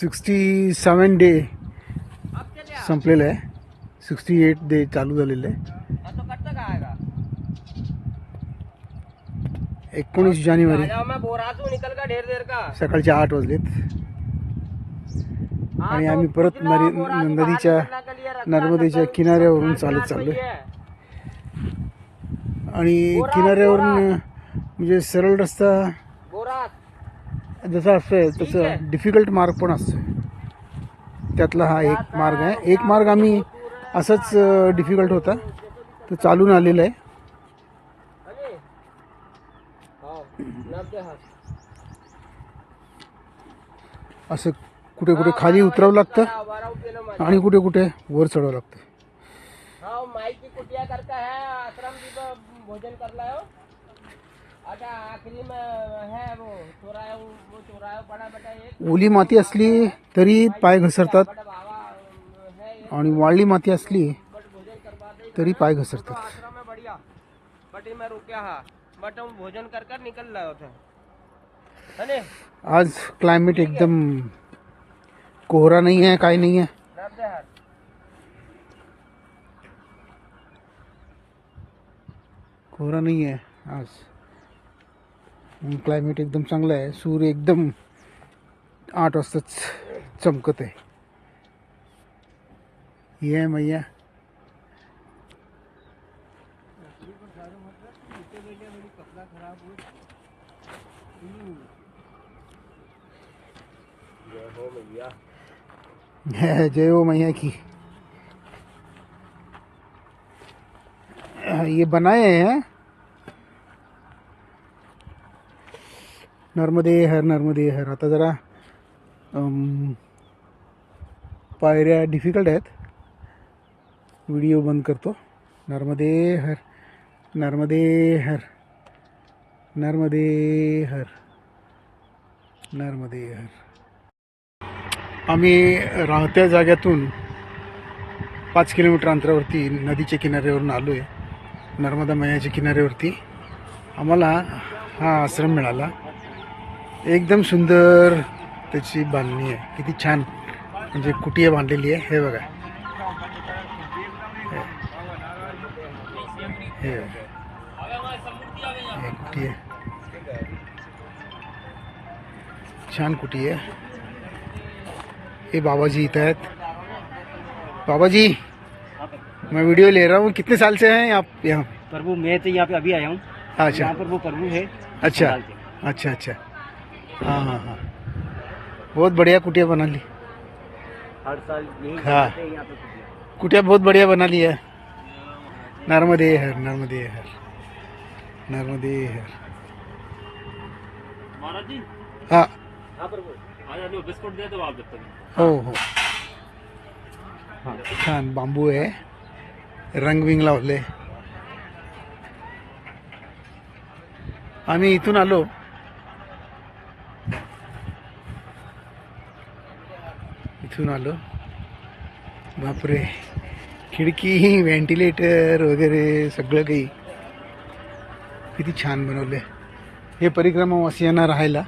Sixty सेवन day संपलेलं आहे. Sixty eight day चालू झालेलं आहे. एकोणीस जानेवारी. सकाळचे आठ वाजलेत. आणि आम्ही परत नरी नदीच्या नर्मदेच्या किनाऱ्यावरून चालत चाललोय. आणि किनाऱ्यावरून म्हणजे सरळ रस्ता जसा असतोय तसं डिफिकल्ट मार्ग पण असतोय. त्यातला हा एक मार्ग आहे. एक मार्ग आम्ही असंच डिफिकल्ट होता. तो चालून आलेला आहे. असं कुठे कुठे खाली उतरावं लागतं आणि कुठे कुठे वर चढावं लागतं. अच्छा आखिरी में है वो चोराया वो चोराया बड़ा बेटा एक। ओली माती असली तरी पाय घसरतात। आणि वाळली माती असली तरी पाय घसरतात। बढ़िया। बट मैं रुकया हा। बट हम भोजन कर कर निकल रहे होते है। ने आज क्लाइमेट एकदम कोहरा नहीं है काय नहीं है। रब दे हर कोहरा नहीं है आज। क्लायमेट एकदम चांगलं आहे. सूर्य एकदम आठ वाजताच चमकत आहे. ये मैया. जय हो मैया की. ये बनाए हैं. नर्मदे हर नर्मदे हर. आता जरा पायऱ्या डिफिकल्ट आहेत. व्हिडिओ बंद करतो. नर्मदे हर नर्मदे हर नर्मदे हर नर्मदे हर. आम्ही राहत्या जाग्यातून पाच किलोमीटर अंतरावरती नदीच्या किनाऱ्यावरून आलो आहे नर्मदा मैयाच्या किनाऱ्यावरती. आम्हाला हा आश्रम मिळाला. एकदम सुंदर त्याची बांधणी आहे. किती छान. म्हणजे कुटिया बांधलेली आहे. हे बघा. हे. कुटी आहे छान कुटी आहे ये बाबा जी इधर आहेत. बाबा जी मैं वीडियो ले रहा हूँ. कितने साल से हैं आप यहाँ? प्रभु मैं तो यहाँ पे अभी आया हूँ। अच्छा। यहाँ पर वो प्रभु है। अच्छा। अच्छा अच्छा। हाँ हाँ हाँ. बहुत बढ़िया कुटिया बना ली। हर साल यही हाँ। कुटिया। कुटिया बहुत बढ़िया बना ली है। नर्मदे हर नर्मदे हर नर्मदे हर। महाराज? जी हाँ हाँ प्रभु आ लो बिस्कुट दे दो आप जब तक। हो हो। हां छान बांबू आहे रंग विंग लावले आम्ही इथून आलो इथून आलो. बापरे. खिडकी व्हेंटिलेटर वगैरे सगळं काही. किती छान बनवले हे परिक्रमावासियांना राहायला.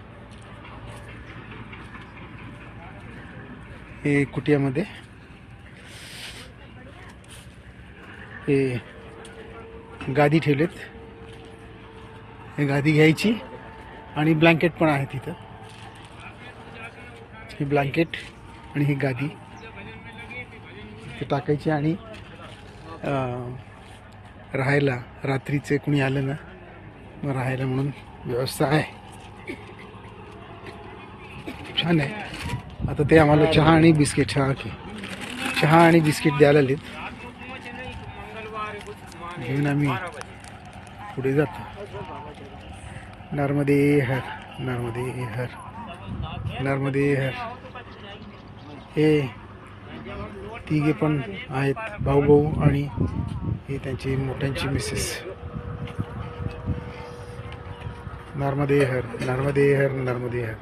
हे कुटियामध्ये. हे गादी ठेवलेत. हे गादी घ्यायची आणि ब्लँकेट पण आहे तिथं. ही ब्लँकेट. आणि ही गादी ते टाकायची आणि राहायला रात्रीचे कुणी आलं ना मग राहायला म्हणून व्यवस्था आहे. छान आहे. आता ते आम्हाला चहा आणि बिस्किट चहा की चहा आणि बिस्किट द्यायला आलेत. घेऊन आम्ही पुढे जातो. नर्मदे हर नर्मदे हर नर्मदे हर. हे तिघे पण आहेत भाऊ भाऊ आणि हे त्यांची मोठ्यांची मिसेस नर्मदे हर नर्मदे हर नर्मदे हर